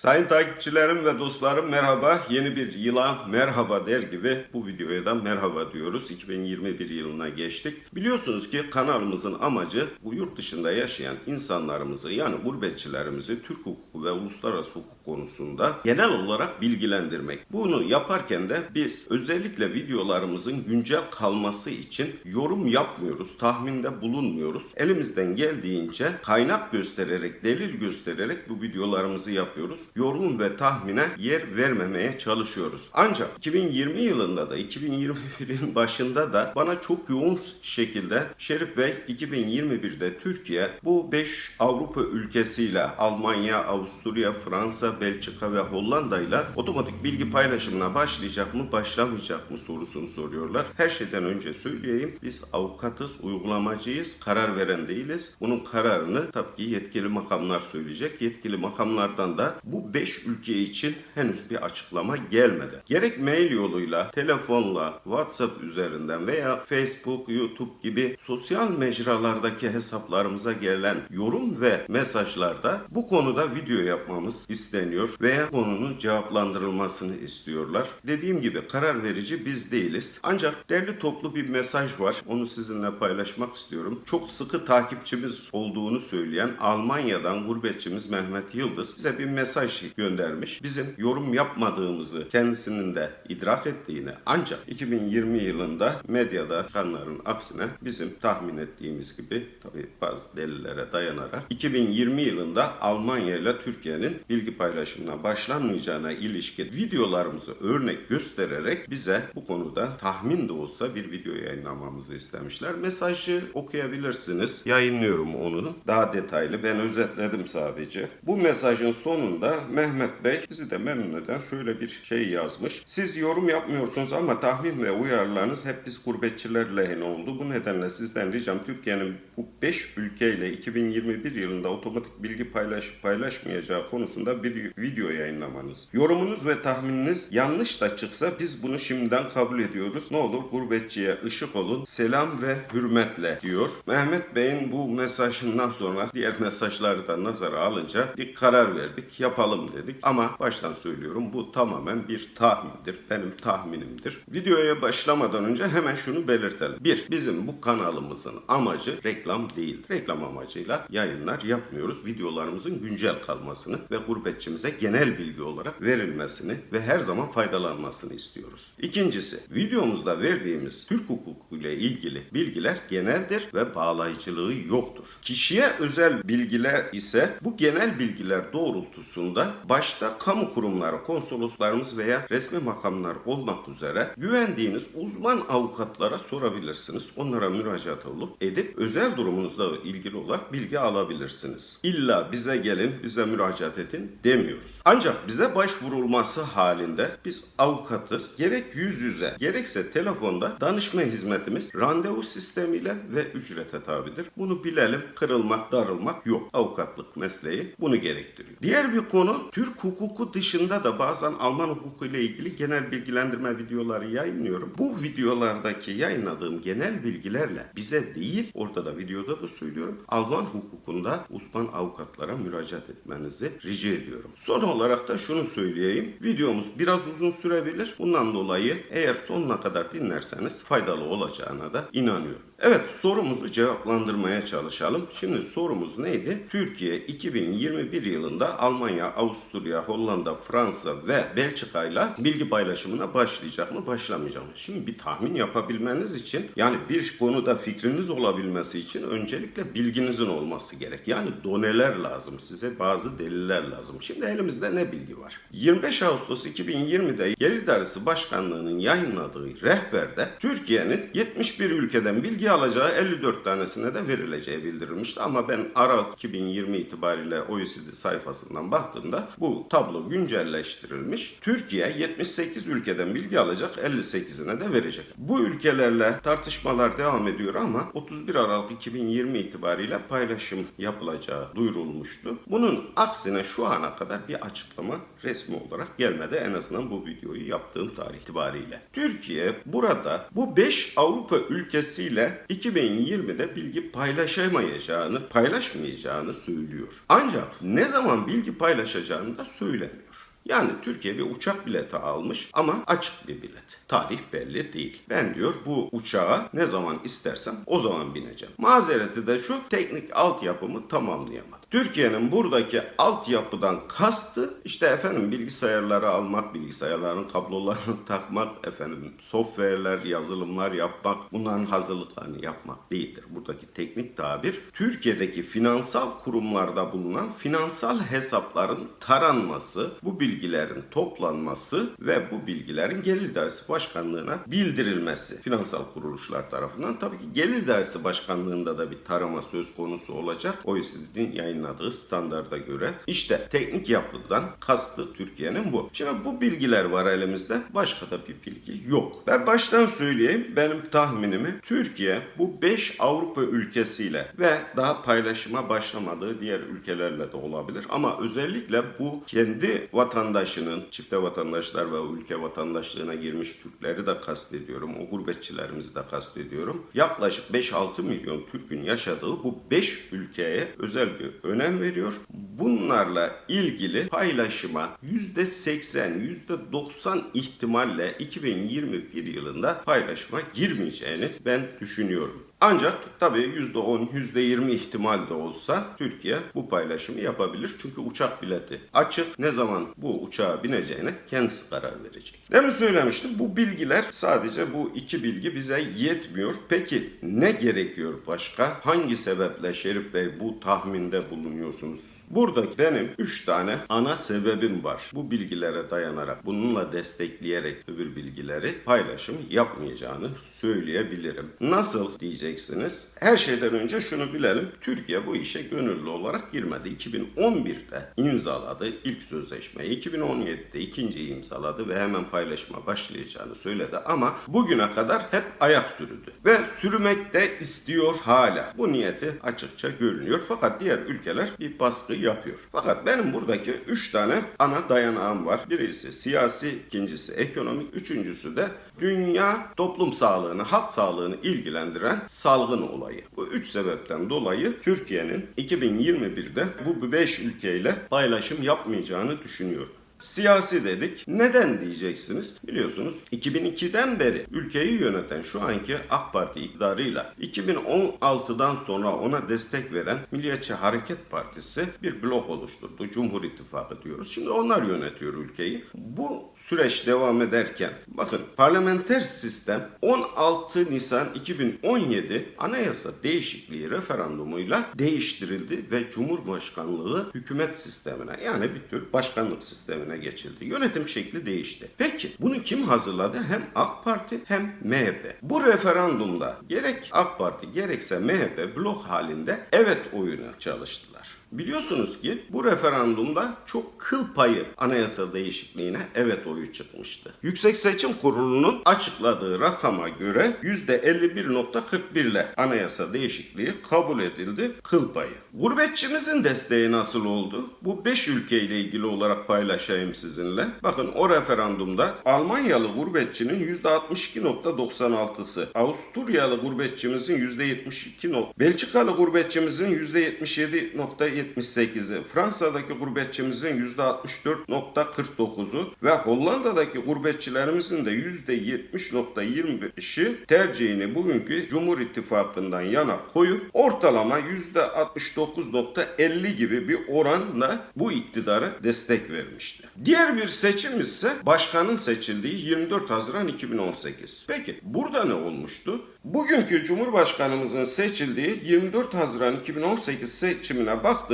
Sayın takipçilerim ve dostlarım merhaba. Yeni bir yıla merhaba der gibi bu videoya da merhaba diyoruz. 2021 yılına geçtik. Biliyorsunuz ki kanalımızın amacı bu yurt dışında yaşayan insanlarımızı yani gurbetçilerimizi Türk hukuku ve uluslararası hukuk konusunda genel olarak bilgilendirmek. Bunu yaparken de biz özellikle videolarımızın güncel kalması için yorum yapmıyoruz, tahminde bulunmuyoruz. Elimizden geldiğince kaynak göstererek, delil göstererek bu videolarımızı yapıyoruz. Yorum ve tahmine yer vermemeye çalışıyoruz. Ancak 2020 yılında da 2021'in başında da bana çok yoğun şekilde Şerif Bey 2021'de Türkiye bu 5 Avrupa ülkesiyle Almanya, Avusturya, Fransa, Belçika ve Hollanda ile otomatik bilgi paylaşımına başlayacak mı, başlamayacak mı sorusunu soruyorlar. Her şeyden önce söyleyeyim. Biz avukatız, uygulamacıyız, karar veren değiliz. Bunun kararını tabii ki yetkili makamlar söyleyecek. Yetkili makamlardan da bu 5 ülke için henüz bir açıklama gelmedi. Gerek mail yoluyla, telefonla, WhatsApp üzerinden veya Facebook, YouTube gibi sosyal mecralardaki hesaplarımıza gelen yorum ve mesajlarda bu konuda video yapmamız isteniyor veya konunun cevaplandırılmasını istiyorlar. Dediğim gibi karar verici biz değiliz. Ancak derli toplu bir mesaj var. Onu sizinle paylaşmak istiyorum. Çok sıkı takipçimiz olduğunu söyleyen Almanya'dan gurbetçimiz Mehmet Yıldız bize bir mesaj göndermiş. Bizim yorum yapmadığımızı kendisinin de idrak ettiğini ancak 2020 yılında medyada çıkanların aksine bizim tahmin ettiğimiz gibi tabi bazı delillere dayanarak 2020 yılında Almanya ile Türkiye'nin bilgi paylaşımına başlanmayacağına ilişkin videolarımızı örnek göstererek bize bu konuda tahmin de olsa bir video yayınlamamızı istemişler. Mesajı okuyabilirsiniz. Yayınlıyorum onu. Daha detaylı. Ben özetledim sadece. Bu mesajın sonunda Mehmet Bey bizi de memnun eden şöyle bir şey yazmış. Siz yorum yapmıyorsunuz ama tahmin ve uyarılarınız hep biz gurbetçiler lehine oldu. Bu nedenle sizden ricam Türkiye'nin bu 5 ülkeyle 2021 yılında otomatik bilgi paylaş paylaşmayacağı konusunda bir video yayınlamanız. Yorumunuz ve tahmininiz yanlış da çıksa biz bunu şimdiden kabul ediyoruz. Ne olur gurbetçiye ışık olun. Selam ve hürmetle diyor. Mehmet Bey'in bu mesajından sonra diğer mesajları da nazara alınca bir karar verdik. Yapalım dedik. Ama baştan söylüyorum bu tamamen bir tahmindir. Benim tahminimdir. Videoya başlamadan önce hemen şunu belirtelim. Bir, bizim bu kanalımızın amacı reklam değil. Reklam amacıyla yayınlar yapmıyoruz. Videolarımızın güncel kalmasını ve gurbetçimize genel bilgi olarak verilmesini ve her zaman faydalanmasını istiyoruz. İkincisi, videomuzda verdiğimiz Türk hukuku ile ilgili bilgiler geneldir ve bağlayıcılığı yoktur. Kişiye özel bilgiler ise bu genel bilgiler doğrultusunda başta kamu kurumları, konsoloslarımız veya resmi makamlar olmak üzere güvendiğiniz uzman avukatlara sorabilirsiniz. Onlara müracaat olup edip özel durumunuzla ilgili olarak bilgi alabilirsiniz. İlla bize gelin, bize müracaat edin demiyoruz. Ancak bize başvurulması halinde biz avukatız. Gerek yüz yüze, gerekse telefonda danışma hizmetimiz randevu sistemiyle ve ücrete tabidir. Bunu bilelim. Kırılmak, darılmak yok. Avukatlık mesleği bunu gerektiriyor. Diğer bir konu Türk hukuku dışında da bazen Alman hukuku ile ilgili genel bilgilendirme videoları yayınlıyorum. Bu videolardaki yayınladığım genel bilgilerle bize değil, orada da videoda da söylüyorum, Alman hukukunda uzman avukatlara müracaat etmenizi rica ediyorum. Son olarak da şunu söyleyeyim. Videomuz biraz uzun sürebilir. Bundan dolayı eğer sonuna kadar dinlerseniz faydalı olacağına da inanıyorum. Evet sorumuzu cevaplandırmaya çalışalım. Şimdi sorumuz neydi? Türkiye 2021 yılında Almanya, Avusturya, Hollanda, Fransa ve Belçika ile bilgi paylaşımına başlayacak mı, başlamayacak mı? Şimdi bir tahmin yapabilmeniz için yani bir konuda fikriniz olabilmesi için öncelikle bilginizin olması gerek. Yani doneler lazım size, bazı deliller lazım. Şimdi elimizde ne bilgi var? 25 Ağustos 2020'de Gelir İdaresi Başkanlığı'nın yayınladığı rehberde Türkiye'nin 71 ülkeden bilgi alacağı 54 tanesine de verileceği bildirilmişti. Ama ben Aralık 2020 itibariyle OECD sayfasından baktığımda bu tablo güncelleştirilmiş. Türkiye 78 ülkeden bilgi alacak 58'ine de verecek. Bu ülkelerle tartışmalar devam ediyor ama 31 Aralık 2020 itibariyle paylaşım yapılacağı duyurulmuştu. Bunun aksine şu ana kadar bir açıklama resmi olarak gelmedi. En azından bu videoyu yaptığım tarih itibariyle. Türkiye burada bu 5 Avrupa ülkesiyle 2020'de bilgi paylaşamayacağını, paylaşmayacağını söylüyor. Ancak ne zaman bilgi paylaşacağını da söylemiyor. Yani Türkiye bir uçak bileti almış ama açık bir bilet. Tarih belli değil. Ben diyor bu uçağa ne zaman istersem o zaman bineceğim. Mazereti de şu teknik altyapımı tamamlayamadım. Türkiye'nin buradaki altyapıdan kastı işte efendim bilgisayarları almak, bilgisayarların kablolarını takmak, efendim software'ler, yazılımlar yapmak, bunların hazırlıklarını yapmak değildir. Buradaki teknik tabir Türkiye'deki finansal kurumlarda bulunan finansal hesapların taranması, bu bilgilerin toplanması ve bu bilgilerin Gelir Dairesi Başkanlığı'na bildirilmesi finansal kuruluşlar tarafından. Tabii ki Gelir Dairesi Başkanlığı'nda da bir tarama söz konusu olacak. OECD'nin yayınladığı standarda göre. İşte teknik yapıdan kastı Türkiye'nin bu. Şimdi bu bilgiler var elimizde. Başka da bir bilgi yok. Ben baştan söyleyeyim benim tahminimi Türkiye bu 5 Avrupa ülkesiyle ve daha paylaşıma başlamadığı diğer ülkelerle de olabilir. Ama özellikle bu kendi vatandaşının, çifte vatandaşlar ve ülke vatandaşlığına girmiş Türkleri de kastediyorum. O gurbetçilerimizi de kastediyorum. Yaklaşık 5-6 milyon Türk'ün yaşadığı bu 5 ülkeye özel bir önem veriyor. Bunlarla ilgili paylaşıma %80, %90 ihtimalle 2021 yılında paylaşıma girmeyeceğini ben düşünüyorum. Ancak tabii %10, %20 ihtimal de olsa Türkiye bu paylaşımı yapabilir. Çünkü uçak bileti açık. Ne zaman bu uçağa bineceğine kendisi karar verecek. Ne mi söylemiştim? Bu bilgiler sadece bu iki bilgi bize yetmiyor. Peki ne gerekiyor başka? Hangi sebeple Şerif Bey bu tahminde bulunuyorsunuz? Burada benim 3 tane ana sebebim var. Bu bilgilere dayanarak, bununla destekleyerek öbür bilgileri paylaşım yapmayacağını söyleyebilirim. Nasıl diyeceksiniz? Her şeyden önce şunu bilelim. Türkiye bu işe gönüllü olarak girmedi. 2011'de imzaladı ilk sözleşmeyi. 2017'de ikinciyi imzaladı ve hemen paylaşıma başlayacağını söyledi ama bugüne kadar hep ayak sürüdü. Ve sürmek de istiyor hala. Bu niyeti açıkça görünüyor. Fakat diğer ülkeler bir baskı yapıyor. Fakat benim buradaki 3 tane ana dayanağım var. Birisi siyasi, ikincisi ekonomik, üçüncüsü de dünya toplum sağlığını, halk sağlığını ilgilendiren salgın olayı. Bu üç sebepten dolayı Türkiye'nin 2021'de bu 5 ülkeyle paylaşım yapmayacağını düşünüyorum. Siyasi dedik. Neden diyeceksiniz? Biliyorsunuz 2002'den beri ülkeyi yöneten şu anki AK Parti iktidarıyla 2016'dan sonra ona destek veren Milliyetçi Hareket Partisi bir blok oluşturdu. Cumhur İttifakı diyoruz. Şimdi onlar yönetiyor ülkeyi. Bu süreç devam ederken bakın parlamenter sistem 16 Nisan 2017 anayasa değişikliği referandumuyla değiştirildi ve Cumhurbaşkanlığı hükümet sistemine yani bir tür başkanlık sistemine geçildi. Yönetim şekli değişti. Peki bunu kim hazırladı? Hem AK Parti hem MHP. Bu referandumda gerek AK Parti gerekse MHP blok halinde evet oyuna çalıştılar. Biliyorsunuz ki bu referandumda çok kıl payı anayasa değişikliğine evet oyu çıkmıştı. Yüksek Seçim Kurulu'nun açıkladığı rakama göre %51.41 ile anayasa değişikliği kabul edildi kıl payı. Gurbetçimizin desteği nasıl oldu? Bu 5 ülke ile ilgili olarak paylaşayım sizinle. Bakın o referandumda Almanyalı gurbetçinin %62.96'sı, Avusturyalı gurbetçimizin %72. Belçikalı gurbetçimizin %77.78'i 78'i, Fransa'daki gurbetçimizin %64.49'u ve Hollanda'daki gurbetçilerimizin de %70.25'i tercihini bugünkü Cumhur İttifakı'ndan yana koyup ortalama %69.50 gibi bir oranla bu iktidara destek vermişti. Diğer bir seçim ise başkanın seçildiği 24 Haziran 2018. Peki burada ne olmuştu? Bugünkü Cumhurbaşkanımızın seçildiği 24 Haziran 2018 seçimine baktığımızda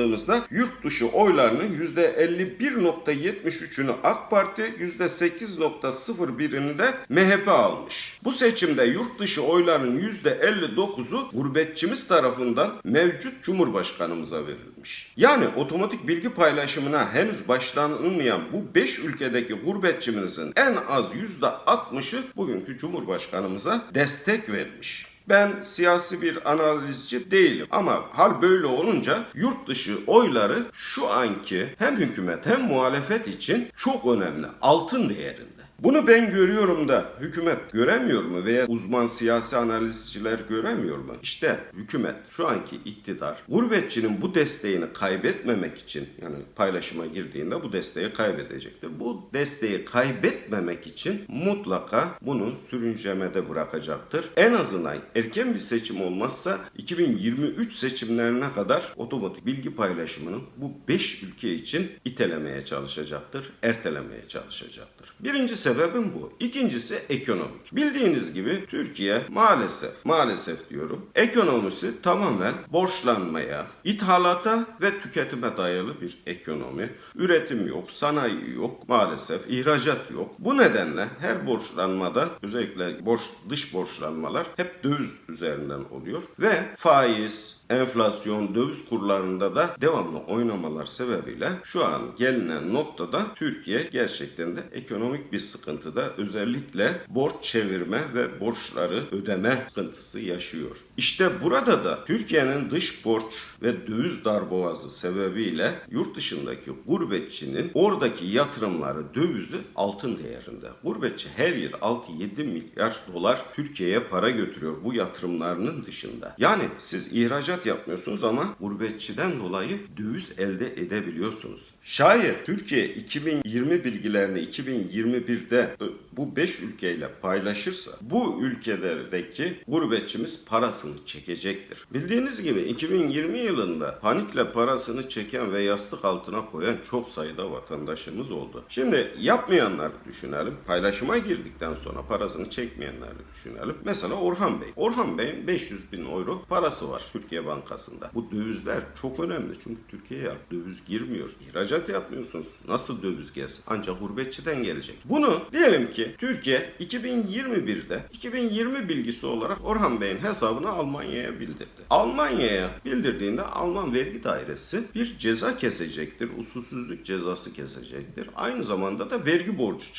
yurt dışı oylarının %51.73'ünü AK Parti, %8.01'ini de MHP almış. Bu seçimde yurt dışı oyların %59'u gurbetçimiz tarafından mevcut Cumhurbaşkanımıza verilmiş. Yani otomatik bilgi paylaşımına henüz başlanılmayan bu 5 ülkedeki gurbetçimizin en az %60'ı bugünkü Cumhurbaşkanımıza destek vermiş. Ben siyasi bir analizci değilim ama hal böyle olunca yurt dışı oyları şu anki hem hükümet hem muhalefet için çok önemli, altın değerinde. Bunu ben görüyorum da hükümet göremiyor mu veya uzman siyasi analizciler göremiyor mu? İşte hükümet şu anki iktidar gurbetçinin bu desteğini kaybetmemek için yani paylaşıma girdiğinde bu desteği kaybedecektir. Bu desteği kaybetmemek için mutlaka bunu sürüncemede bırakacaktır. En azından erken bir seçim olmazsa 2023 seçimlerine kadar otomatik bilgi paylaşımının bu 5 ülke için itelemeye çalışacaktır, ertelemeye çalışacaktır. Birinci sebebim bu. İkincisi ekonomik. Bildiğiniz gibi Türkiye maalesef, maalesef diyorum, ekonomisi tamamen borçlanmaya, ithalata ve tüketime dayalı bir ekonomi. Üretim yok, sanayi yok, maalesef ihracat yok. Bu nedenle her borçlanmada özellikle borç dış borçlanmalar hep döviz üzerinden oluyor ve faiz, enflasyon, döviz kurlarında da devamlı oynamalar sebebiyle şu an gelinen noktada Türkiye gerçekten de ekonomik bir sıkıntıda özellikle borç çevirme ve borçları ödeme sıkıntısı yaşıyor. İşte burada da Türkiye'nin dış borç ve döviz darboğazı sebebiyle yurt dışındaki gurbetçinin oradaki yatırımları dövizi altın değerinde. Gurbetçi her yıl 6-7 milyar dolar Türkiye'ye para götürüyor bu yatırımlarının dışında. Yani siz ihracat yapmıyorsunuz ama gurbetçiden dolayı döviz elde edebiliyorsunuz. Şayet Türkiye 2020 bilgilerini 2021'de ö, bu 5 ülkeyle paylaşırsa bu ülkelerdeki gurbetçimiz parasını çekecektir. Bildiğiniz gibi 2020 yılında panikle parasını çeken ve yastık altına koyan çok sayıda vatandaşımız oldu. Şimdi yapmayanları düşünelim. Paylaşıma girdikten sonra parasını çekmeyenleri düşünelim. Mesela Orhan Bey. Orhan Bey'in 500 bin euro parası var Türkiye Bankası'nda. Bu dövizler çok önemli çünkü Türkiye'ye döviz girmiyor. İhracat yapmıyorsunuz. Nasıl döviz gelsin? Ancak gurbetçiden gelecek. Bunu diyelim ki Türkiye 2021'de 2020 bilgisi olarak Orhan Bey'in hesabını Almanya'ya bildirdi. Almanya'ya bildirdiğinde Alman vergi dairesi bir ceza kesecektir. Usulsüzlük cezası kesecektir. Aynı zamanda da vergi borcu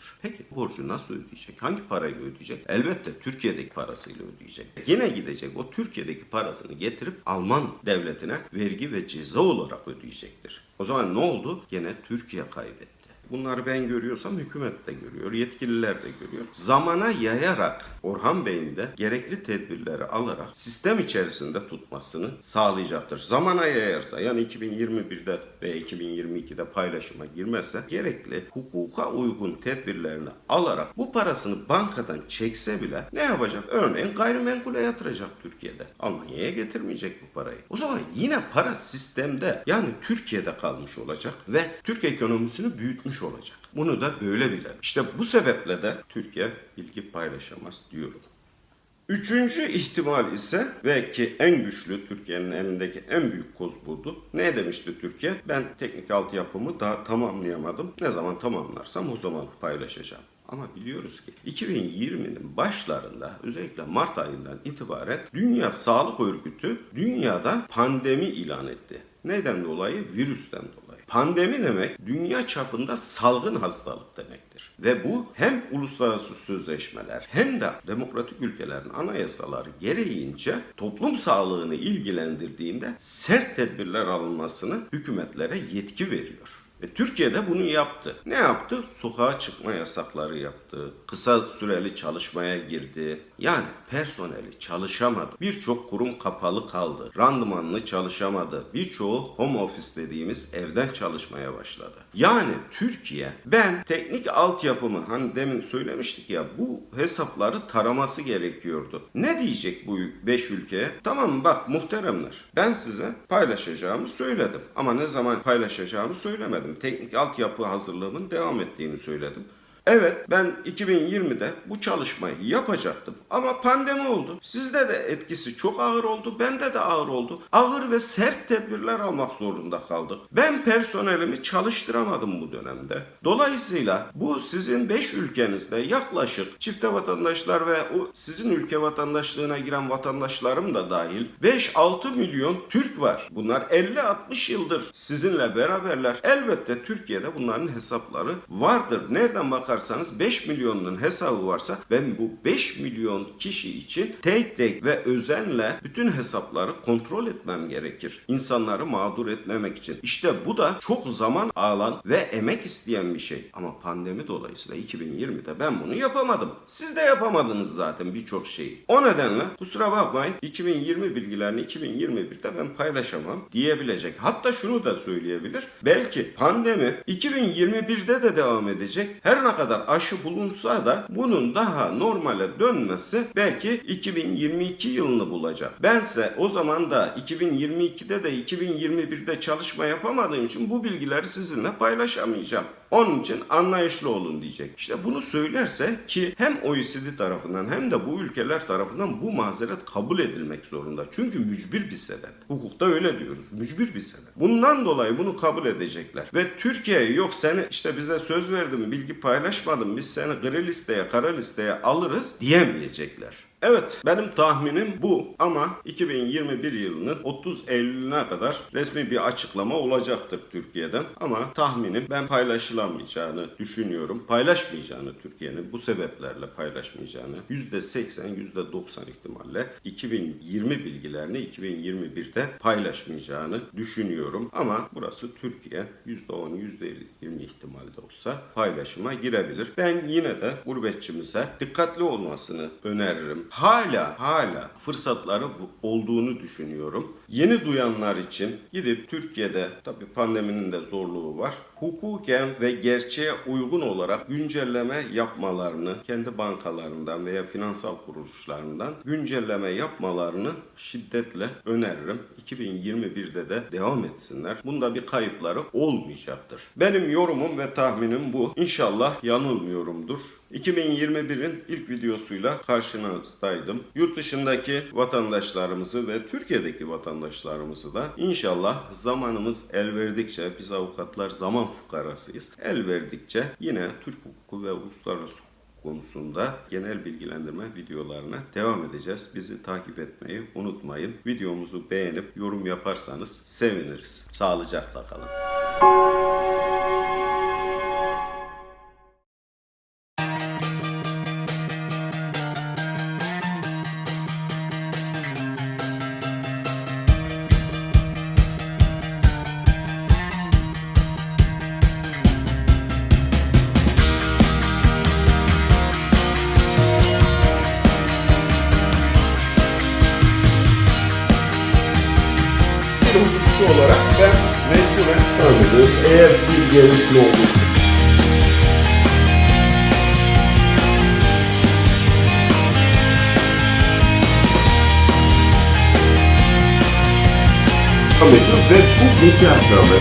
çıkaracaktır. Peki borcu nasıl ödeyecek? Hangi parayla ödeyecek? Elbette Türkiye'deki parasıyla ödeyecek. Yine gidecek o Türkiye'deki parasını getirip Alman devletine vergi ve ceza olarak ödeyecektir. O zaman ne oldu? Gene Türkiye kaybetti. Bunları ben görüyorsam hükümet de görüyor, yetkililer de görüyor. Zamana yayarak Orhan Bey'in de gerekli tedbirleri alarak sistem içerisinde tutmasını sağlayacaktır. Zamana yayarsa yani 2021'de ve 2022'de paylaşıma girmezse gerekli hukuka uygun tedbirlerini alarak bu parasını bankadan çekse bile ne yapacak? Örneğin gayrimenkule yatıracak Türkiye'de. Almanya'ya getirmeyecek bu parayı. O zaman yine para sistemde yani Türkiye'de kalmış olacak ve Türk ekonomisini büyütmüş olacak. Bunu da böyle bilelim. İşte bu sebeple de Türkiye bilgi paylaşamaz diyorum. Üçüncü ihtimal ise ve ki en güçlü Türkiye'nin elindeki en büyük koz buldu. Ne demişti Türkiye? Ben teknik altyapımı daha tamamlayamadım. Ne zaman tamamlarsam o zaman paylaşacağım. Ama biliyoruz ki 2020'nin başlarında özellikle Mart ayından itibaren Dünya Sağlık Örgütü dünyada pandemi ilan etti. Neden dolayı? Virüsten dolayı. Pandemi demek dünya çapında salgın hastalık demektir. Ve bu hem uluslararası sözleşmeler hem de demokratik ülkelerin anayasaları gereğince toplum sağlığını ilgilendirdiğinde sert tedbirler alınmasını hükümetlere yetki veriyor. Ve Türkiye'de bunu yaptı. Ne yaptı? Sokağa çıkma yasakları yaptı. Kısa süreli çalışmaya girdi. Yani personeli çalışamadı. Birçok kurum kapalı kaldı. Randımanlı çalışamadı. Birçoğu home office dediğimiz evden çalışmaya başladı. Yani Türkiye ben teknik altyapımı hani demin söylemiştik ya bu hesapları taraması gerekiyordu. Ne diyecek bu 5 ülkeye? Tamam bak muhteremler ben size paylaşacağımı söyledim. Ama ne zaman paylaşacağımı söylemedim. Teknik altyapı hazırlığımın devam ettiğini söyledim. Evet ben 2020'de bu çalışmayı yapacaktım ama pandemi oldu. Sizde de etkisi çok ağır oldu, bende de ağır oldu. Ağır ve sert tedbirler almak zorunda kaldık. Ben personelimi çalıştıramadım bu dönemde. Dolayısıyla bu sizin 5 ülkenizde yaklaşık çifte vatandaşlar ve o sizin ülke vatandaşlığına giren vatandaşlarım da dahil 5-6 milyon Türk var. Bunlar 50-60 yıldır sizinle beraberler. Elbette Türkiye'de bunların hesapları vardır. Nereden bakarsanız bakarsanız 5 milyonun hesabı varsa ben bu 5 milyon kişi için tek tek ve özenle bütün hesapları kontrol etmem gerekir. İnsanları mağdur etmemek için. İşte bu da çok zaman alan ve emek isteyen bir şey. Ama pandemi dolayısıyla 2020'de ben bunu yapamadım. Siz de yapamadınız zaten birçok şeyi. O nedenle kusura bakmayın 2020 bilgilerini 2021'de ben paylaşamam diyebilecek. Hatta şunu da söyleyebilir. Belki pandemi 2021'de de devam edecek. Her ne kadar aşı bulunsa da bunun daha normale dönmesi belki 2022 yılını bulacak. Bense o zaman da 2022'de de 2021'de çalışma yapamadığım için bu bilgileri sizinle paylaşamayacağım. Onun için anlayışlı olun diyecek. İşte bunu söylerse ki hem OECD tarafından hem de bu ülkeler tarafından bu mazeret kabul edilmek zorunda. Çünkü mücbir bir sebep. Hukukta öyle diyoruz. Mücbir bir sebep. Bundan dolayı bunu kabul edecekler. Ve Türkiye yok seni işte bize söz verdin bilgi paylaşmadın biz seni gri listeye kara listeye alırız diyemeyecekler. Evet benim tahminim bu ama 2021 yılının 30 Eylül'üne kadar resmi bir açıklama olacaktır Türkiye'den ama tahminim ben paylaşılamayacağını düşünüyorum. Paylaşmayacağını Türkiye'nin bu sebeplerle paylaşmayacağını %80 %90 ihtimalle 2020 bilgilerini 2021'de paylaşmayacağını düşünüyorum ama burası Türkiye %10 %20 ihtimalde olsa paylaşıma girebilir. Ben yine de gurbetçimize dikkatli olmasını öneririm hala hala fırsatları olduğunu düşünüyorum. Yeni duyanlar için gidip Türkiye'de tabii pandeminin de zorluğu var. Hukuken ve gerçeğe uygun olarak güncelleme yapmalarını kendi bankalarından veya finansal kuruluşlarından güncelleme yapmalarını şiddetle öneririm. 2021'de de devam etsinler. Bunda bir kayıpları olmayacaktır. Benim yorumum ve tahminim bu. İnşallah yanılmıyorumdur. 2021'in ilk videosuyla karşınızdaydım. Yurt dışındaki vatandaşlarımızı ve Türkiye'deki vatandaşlarımızı da inşallah zamanımız el verdikçe biz avukatlar zaman fukarasıyız. El verdikçe yine Türk hukuku ve uluslararası konusunda genel bilgilendirme videolarına devam edeceğiz. Bizi takip etmeyi unutmayın. Videomuzu beğenip yorum yaparsanız seviniriz. Sağlıcakla kalın. Hukukçu olarak ben mecburen tanıyoruz. Eğer bir gelişme olursa. Ve bu bekarlığı